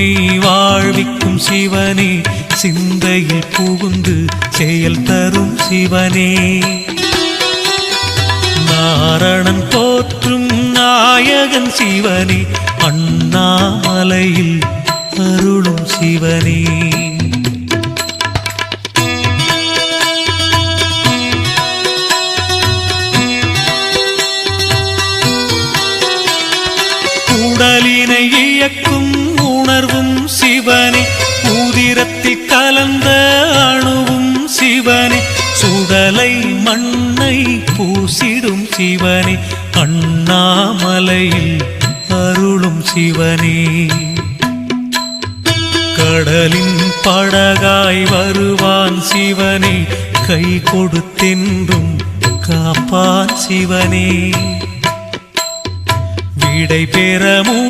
நம்மை வாழ்விக்கும் சிவனே சிந்தையில் புகுந்து செயல் தரும் சிவனே. நாரணன் போற்றும் நாயகன் சிவனே அண்ணாமலையில் அருளும் சிவனே. உடலினை இயக்கும் சுடலை மண்ணை பூசிடும் சிவனே அண்ணாமலையில் அருளும் சிவனே. கடலின் படகாய் வருவான் சிவனே கை கொடுத்தென்றும் காப்பான் சிவனே. விடை பெற